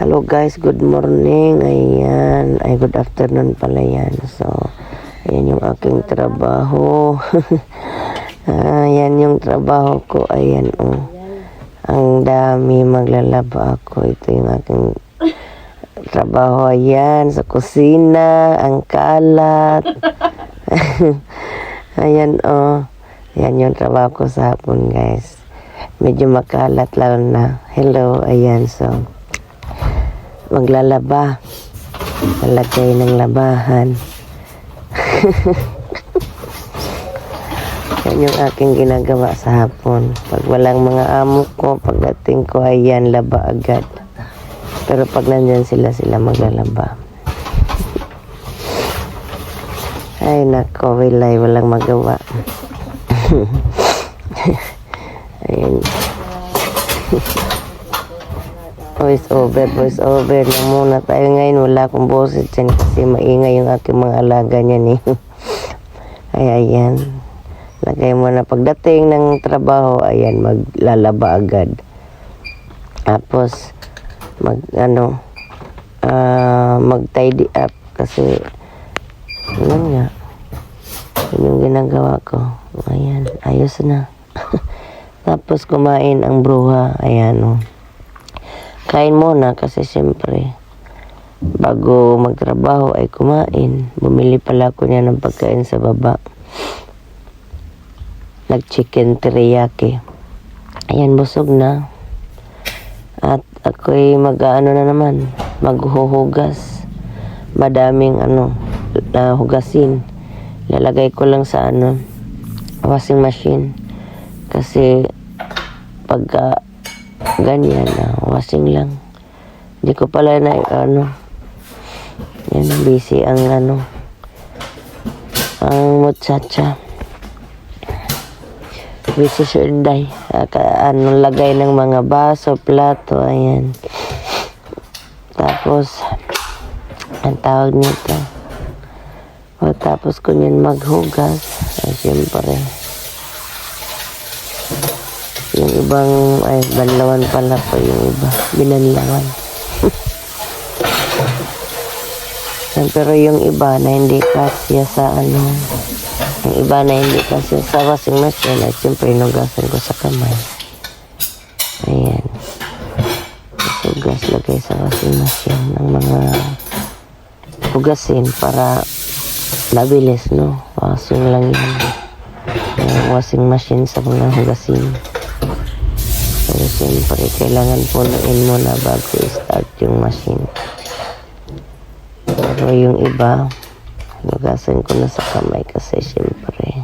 Hello guys, good morning. Ayan, ay good afternoon pala yan. So, ayan yung aking trabaho. ayan yung trabaho ko. Ayan, oh. Ang dami maglalaba ako. Ito yung aking trabaho. Ayan, sa kusina, ang kalat. ayan, oh. Ayan yung trabaho ko sa hapon, guys. Medyo makalat lalo na. Hello, ayan, so maglalaba. Lalagay ng labahan. Yan yung aking ginagawa sa hapon. Pag walang mga amo ko, pagdating ko, ayan, laba agad. Pero pag nandyan sila, sila maglalaba. Ay, nako, wilay, walang magawa. Ayan. Voice over, voice over na muna tayo ngayon. Wala akong boses dyan kasi maingay yung aking mga alaga niyan eh. Ay, ayan. Lagay mo na pagdating ng trabaho, ayan, maglalaba agad. Tapos, mag, ano, ah, mag tidy up kasi, yun nga, yun yung ginagawa ko. Ayan, ayos na. Tapos, kumain ang bruha, ayan, oh kain muna kasi siyempre bago magtrabaho ay kumain. Bumili pala ako niya ng pagkain sa baba. Nag chicken teriyaki. Ayan, busog na. At ako'y mag-ano na naman, maghuhugas. Madaming ano, na hugasin. Lalagay ko lang sa ano, washing machine. Kasi pagka ganyan na washing lang. Hindi ko pala na ano yan busy ang ano ang muchacha. Busy si Inday Aka, ano lagay ng mga baso plato ayan. Tapos ang tawag nito. O tapos ko yun maghugas ay siyempre yung ibang, ay, banlawan pala po yung iba. Binanlawan. Pero yung iba na hindi kasya sa ano, yung iba na hindi kasya sa washing machine, ay siyempre inugasan ko sa kamay. Ayan. Hugas lagay sa washing machine ng mga hugasin para mabilis, no? Washing lang yun. Yung washing machine sa mga hugasin. Siyempre, kailangan punuin muna bago i-start yung machine. Pero yung iba, hugasan ko na sa kamay kasi siyempre,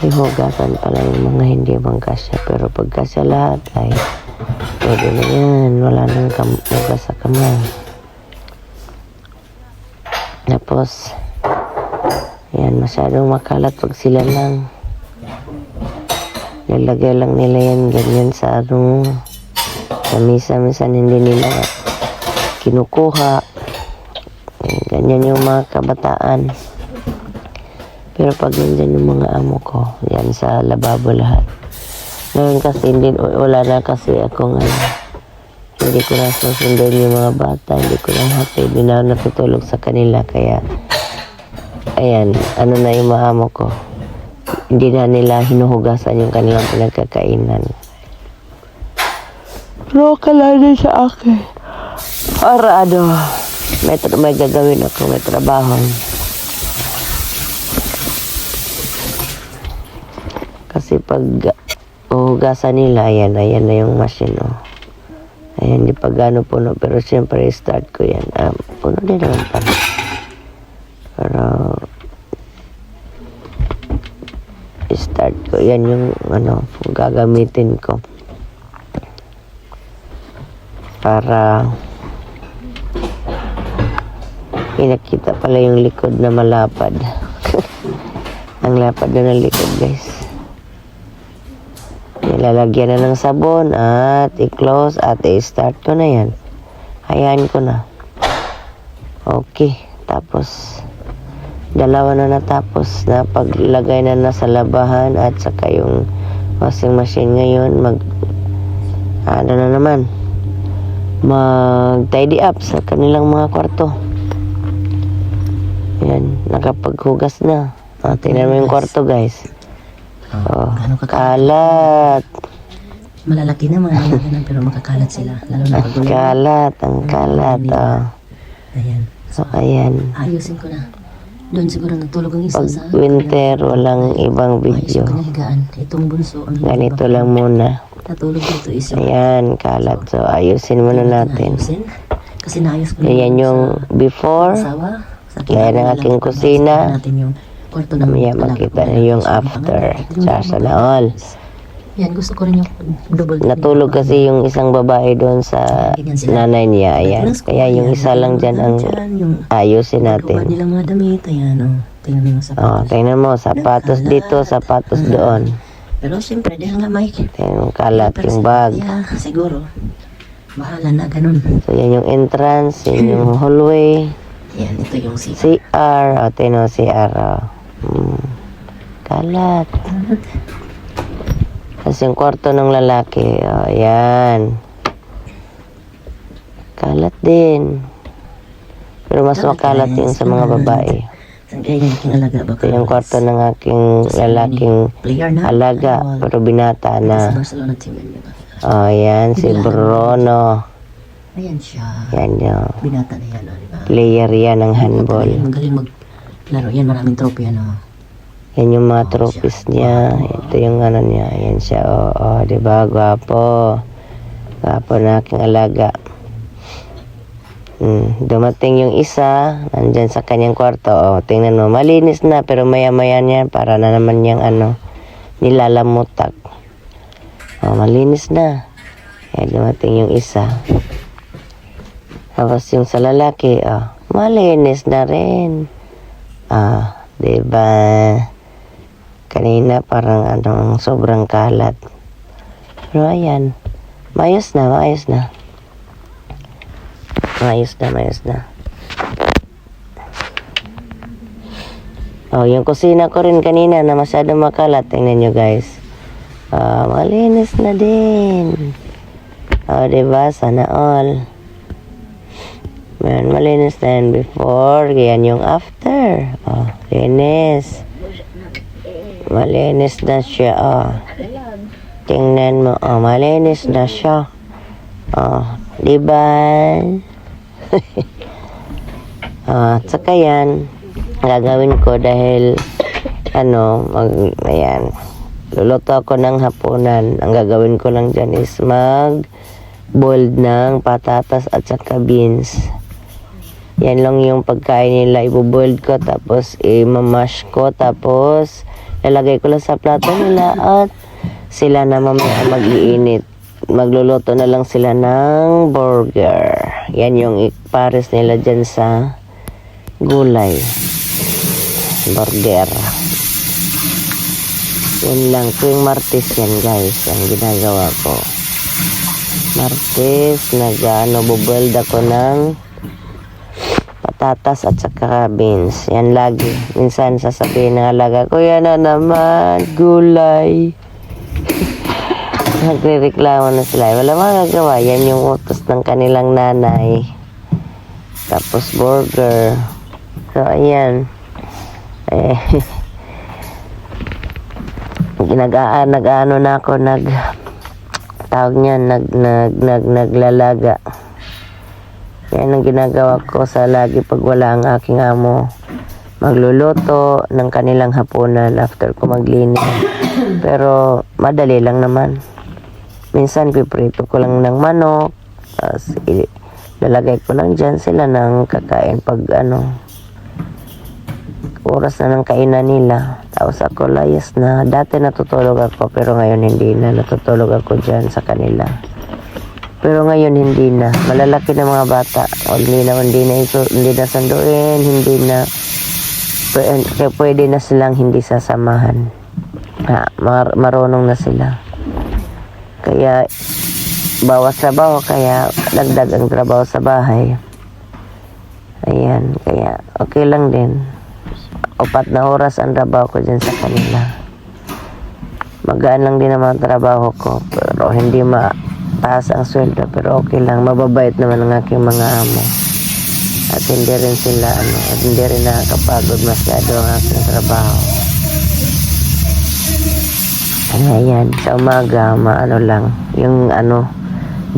hihugasan pala yung mga hindi mangkasya. Pero pagkasya lahat ay, pwede na yan. Wala nang kam sa kamay. Tapos, yan, masyadong makalat pag sila lang. Nilagay lang nila yan ganyan sa ano, sa misa. Minsan hindi nila kinukuha. Ganyan yung mga kabataan. Pero pag nandyan yung mga amo ko, yan sa lababo lahat. Ngayon kasi hindi, wala na kasi akong ano, hindi ko na susundan yung mga bata, hindi ko na hatid, hindi na natutulog sa kanila, kaya ayan, ano na yung mga amo ko. Hindi na nila hinuhugasan yung kanilang pinagkakainan. Pero kalala sa akin. Para ano, may, tra- may gagawin ako, may trabaho. Kasi pag uhugasan nila, ayan, ayan na yung machine, oh. Ayan, di pa gano puno. Pero siyempre, start ko yan. Ah, puno din naman pala. Pero, start ko. Yan yung, ano, gagamitin ko. Para, pinakita pala yung likod na malapad. Ang lapad na ng likod, guys. Nilalagyan na ng sabon at i-close at i-start ko na yan. Hayaan ko na. Okay. Tapos, dalawa na natapos na paglagay na nasa labahan at saka yung washing machine ngayon mag ano na naman mag-tidy up sa kanilang mga kwarto. Yan, nakapaghugas na. Ah, tingnan mo yung kwarto, guys. Oh, Gaano ka kalat. Malalaki naman, ayan, ganun, pero makakalat sila. Lalo na pag. Kalat, ang kalat. Oh. Ayan. So, ayan. Ayusin ko na. Doon siguro nagtulog ang isa Pag sa... winter, walang ibang video. na higaan. Itong bunso. Ang Ganito lang muna. Natulog dito is yung... Ayan, kalat. So, ayusin muna natin. Ayusin. Kasi naayos ko na Ayan yung before. asawa. Sa Yan ang aking kusina. Natin yung kwarto ng Mamaya makita niyo yung after. Tsaka sana all. Yan, gusto ko rin yung double. Natulog kasi yung isang babae doon sa nanay niya. Ayan. Kaya yung isa lang dyan ang ayusin Natin. natin. nilang mga damit. Ayan, oh. Tingnan mo Oh, sapatos. tingnan mo, sapatos dito, sapatos doon. Pero siyempre, dahil nga may... Tingnan mo, kalat yung bag. Yeah, siguro. Bahala na, ganun. So, yan yung entrance, yan yung hallway. Yan, ito yung si... CR, o, tingnan mo, CR, oh. Hmm. Kalat. Tapos yung kwarto ng lalaki, oh, yan. Kalat din. Pero mas makalat yung sa mga babae. Ito yung kwarto ng aking lalaking alaga, pero binata na. Yun? Oh, yan, si Bruno. Ayan siya. Yan yung Binata na yan, oh, di ba? player yan ng handball. Magaling maglaro. Yan, maraming trophy yan, oh. Yan yung mga trophies niya. Ito yung ano niya. Yan siya. Oo, oh, di ba? Gwapo. Gwapo na aking alaga. Hmm, dumating yung isa. Nandyan sa kanyang kwarto. Oh, tingnan mo. Malinis na. Pero maya-maya niya. Para na naman niyang ano. Nilalamutak. Oh, malinis na. Kaya dumating yung isa. Tapos yung sa lalaki. Oh, malinis na rin. Ah, di ba? Kanina parang ano, sobrang kalat. Pero ayan, mayos na, mayos na. Mayos na, mayos na. Oh, yung kusina ko rin kanina na masyado makalat. Tingnan nyo guys. Ah, malinis na din. Oh, diba? Sana all. Yan, malinis na yan before. Yan yung after. Oh, linis. Malinis na siya. Oh. Tingnan mo. Oh, malinis na siya. Oh, di ba? At saka yan, gagawin ko dahil ano, mag, ayan, luluto ako ng hapunan. Ang gagawin ko lang dyan is mag boiled ng patatas at saka beans. Yan lang yung pagkain nila. Ibuboiled ko tapos imamash ko tapos lalagay ko lang sa plato nila at sila na mamaya mag-iinit. Magluluto na lang sila ng burger. Yan yung ipares nila dyan sa gulay. Burger. Yan lang. Tuwing martes yan guys. Ang ginagawa ko. Martes, nag-ano, bubuild ako ng patatas at saka beans. Yan lagi. Minsan sasabihin ng alaga ko, yan na naman, gulay. Nagre-reklamo na sila. Wala magagawa. Yan yung utos ng kanilang nanay. Tapos burger. So, ayan. Eh, ginagaan, nag-ano na ako, nag, tawag niyan, nag, nag, nag, naglalaga. Yan ang ginagawa ko sa lagi pag wala ang aking amo. Magluluto ng kanilang hapunan after ko maglinis. Pero madali lang naman. Minsan piprito ko lang ng manok. Tapos lalagay ko lang dyan sila ng kakain pag ano. Oras na ng kainan nila. Tapos ako layas na. Dati natutulog ako pero ngayon hindi na. Natutulog ako dyan sa kanila. Pero ngayon hindi na. Malalaki na mga bata. O, hindi na, hindi na, iso, hindi na sanduin, hindi na, kaya pwede na silang hindi sasamahan. Ha, mar, marunong na sila. Kaya, bawas trabaho, kaya dagdag ang trabaho sa bahay. Ayan, kaya okay lang din. Upat na oras ang trabaho ko dyan sa kanila. Magaan lang din ang mga trabaho ko, pero hindi ma taas ang sweldo pero okay lang. Mababait naman ang aking mga amo. At hindi rin sila ano at hindi rin nakakapagod masyado ang aking trabaho. Kaya yan sa umaga maano lang yung ano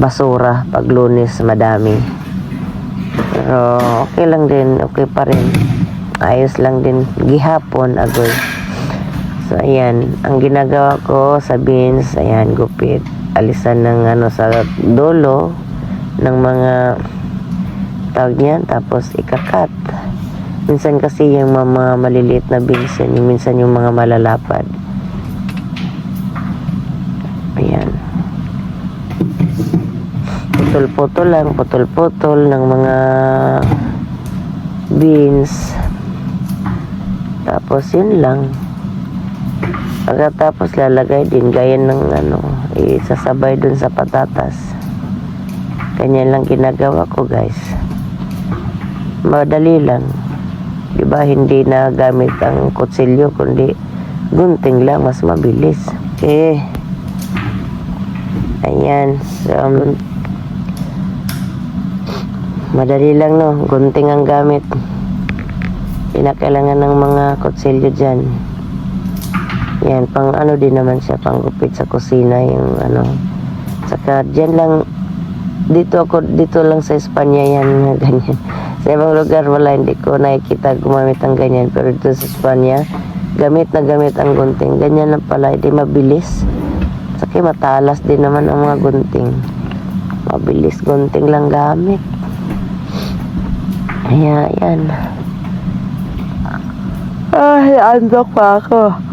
basura pag lunes madami. Pero okay lang din okay pa rin. Ayos lang din gihapon agoy. So ayan ang ginagawa ko sa beans ayan gupit alisan ng ano sa dulo ng mga tawag niyan tapos ikakat. Minsan kasi yung mga maliliit na beans yung minsan yung mga malalapad. Ayan. Putol-putol lang putol-putol ng mga beans. Tapos yun lang pagkatapos lalagay din gaya ng ano isasabay dun sa patatas. Ganyan lang ginagawa ko guys. Madali lang. Di ba hindi na gamit ang kutsilyo kundi gunting lang mas mabilis. Okay. Ayan so um, madali lang no? Gunting ang gamit. Pinakailangan ng mga kutsilyo dyan yan pang ano din naman siya pang gupit sa kusina yung ano. Saka dyan lang dito ako dito lang sa Espanya yan ganyan. Sa ibang lugar wala hindi ko nakikita gumamit ang ganyan. Pero dito sa Espanya gamit na gamit ang gunting. Ganyan lang pala hindi mabilis. Saka matalas din naman ang mga gunting. Mabilis gunting lang gamit. Kaya yan. Ay andok pa ako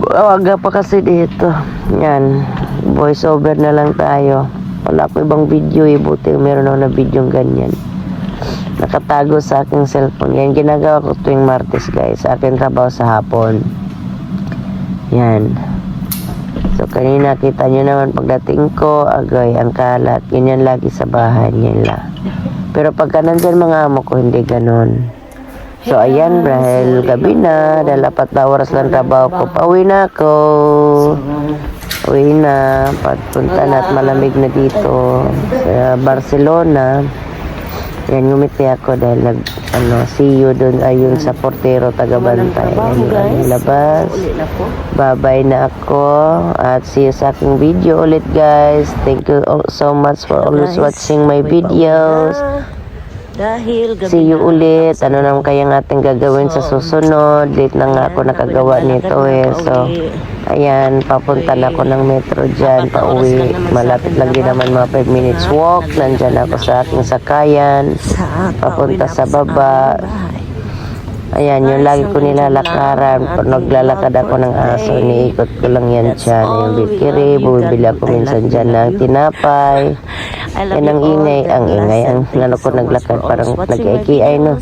Waga pa kasi dito. Yan. Voice over na lang tayo. Wala ko ibang video eh. Buti meron ako na video ganyan. Nakatago sa aking cellphone. Yan. Ginagawa ko tuwing Martes guys. Sa akin trabaho sa hapon. Yan. So kanina kita nyo naman pagdating ko. Agay ang kalat. Ganyan lagi sa bahay. Yan lang. Pero pagka nandyan mga amo ko hindi ganon. So ayan dahil gabi na, dahil apat na oras lang trabaho ko, pauwi na ako. Uwi na, pagpunta na at malamig na dito sa Barcelona. Yan, ngumiti ako dahil nag, ano, see you doon, ayun sa portero, taga-bantay. Ayun, ang labas. Bye-bye na ako. At see you sa aking video ulit, guys. Thank you so much for always watching my videos. Dahil gabi See you na. ulit. Ano naman kaya ng ating gagawin sa susunod? Late na nga ako nakagawa nito eh. So, ayan, papunta na ako ng metro dyan, pauwi. Malapit lang din naman mga 5 minutes walk. Nandyan ako sa aking sakayan. Sa Papunta sa baba. Ayan, yung lagi ko nilalakaran. Pag naglalakad ako ng aso, iniikot ko lang yan dyan. Yung bikiri, bumibili ako minsan dyan ng tinapay. Yan ang ingay, ang ingay. Ang and you ko naglakad, parang nag-AKI, no?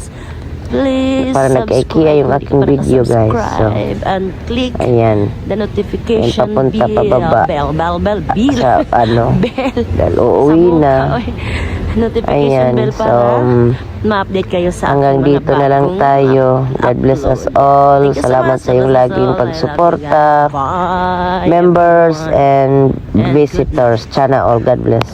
Please Parang nag-AKI yung aking video, guys. So, and click Ayan. the notification Yan, papunta bell, pababa. bell, bell, bell, bell. Sa ano, bell. dahil uuwi na. Notification Ayan, bell para um, ma-update kayo sa hanggang dito na lang tayo. God bless us all. Salamat sa iyong laging pagsuporta. Members and And visitors. Sana all. God bless.